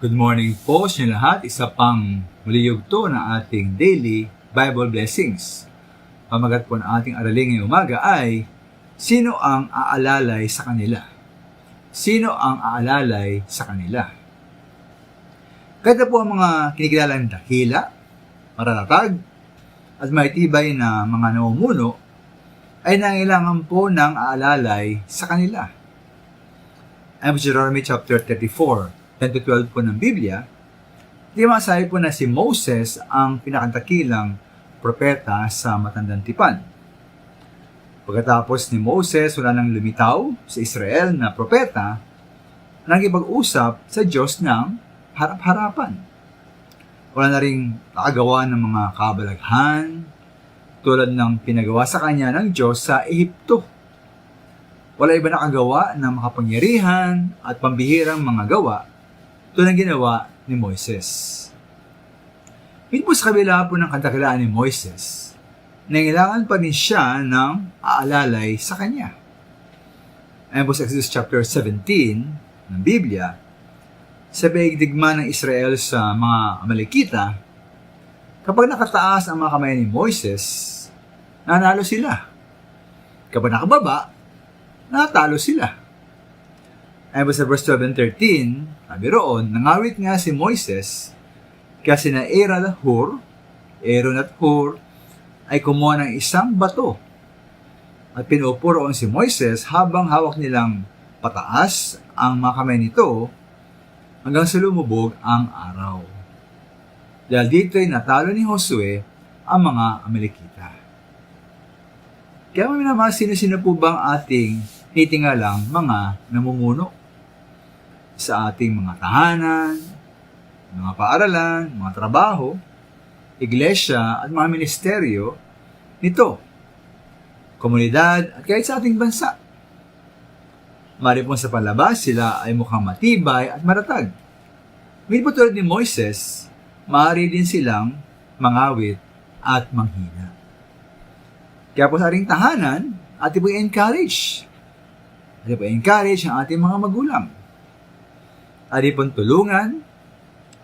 Good morning po sa lahat. Isa pang muli yugto ng ating daily Bible blessings. Pamagat po ng ating araling ngayong umaga ay, Sino ang aalalay sa kanila? Sino ang aalalay sa kanila? Kahit po ang mga kinikilalang dakila, maratatag, at may tibay na mga namumuno, ay nangailangan po ng aalalay sa kanila. Deuteronomy chapter 34, 10 to 12 po ng Biblia, di masabi po na si Moses ang pinakatakilang propeta sa matandang tipan. Pagkatapos ni Moses, wala nang lumitaw sa Israel na propeta, nagipag-usap sa Diyos ng harap-harapan. Wala na rin nakagawa ng mga kabalaghan, tulad ng pinagawa sa kanya ng Diyos sa Ehipto. Wala iba nakagawa ng makapangyarihan at pambihirang mga gawa tulad ng ginawa ni Moises. Po sa kabila po ng kadakilaan ni Moises, nangailangan pa rin siya ng aalalay sa kanya. Ayon po sa Exodus chapter 17 ng Biblia, sa digma ng Israel sa mga Amalekita, kapag nakataas ang mga kamay ni Moises, nanalo sila. Kapag nakababa, natalo sila. Po sa verse 12 and 13, sabi roon, nangawit nga si Moises, kasi na Aaron at Hur, Aaron at Hur, ay kumuha ng isang bato at pinupuroon si Moises habang hawak nilang pataas ang mga kamay nito hanggang sa lumubog ang araw. Dahil dito'y natalo ni Josue ang mga Amalekita. Kaya may naman sino-sino po bang ating titingalang mga namumuno sa ating mga tahanan, mga paaralan, mga trabaho, iglesia at mga ministeryo nito, komunidad at kahit sa ating bansa. Mari sa palabas, sila ay mukhang matibay at maratag. Ngunit po tulad ni Moises, maaari din silang mangawit at manghina. Kaya po sa ating tahanan, ating po encourage. Ating po encourage ang ating mga magulang. Po tulungan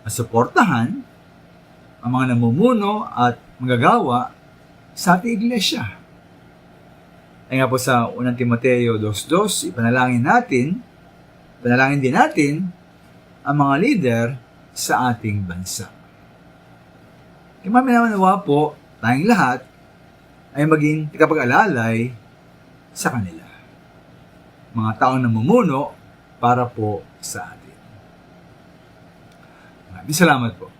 suportahan ang mga namumuno at magagawa sa ating iglesia. Ay nga po sa 1 Timoteo 2.2, ipanalangin natin, ipanalangin din natin ang mga leader sa ating bansa. Kaya maminawa po tayong lahat ay maging tikapag-alalay sa kanila. Mga taong namumuno para po sa atin. Maraming salamat po.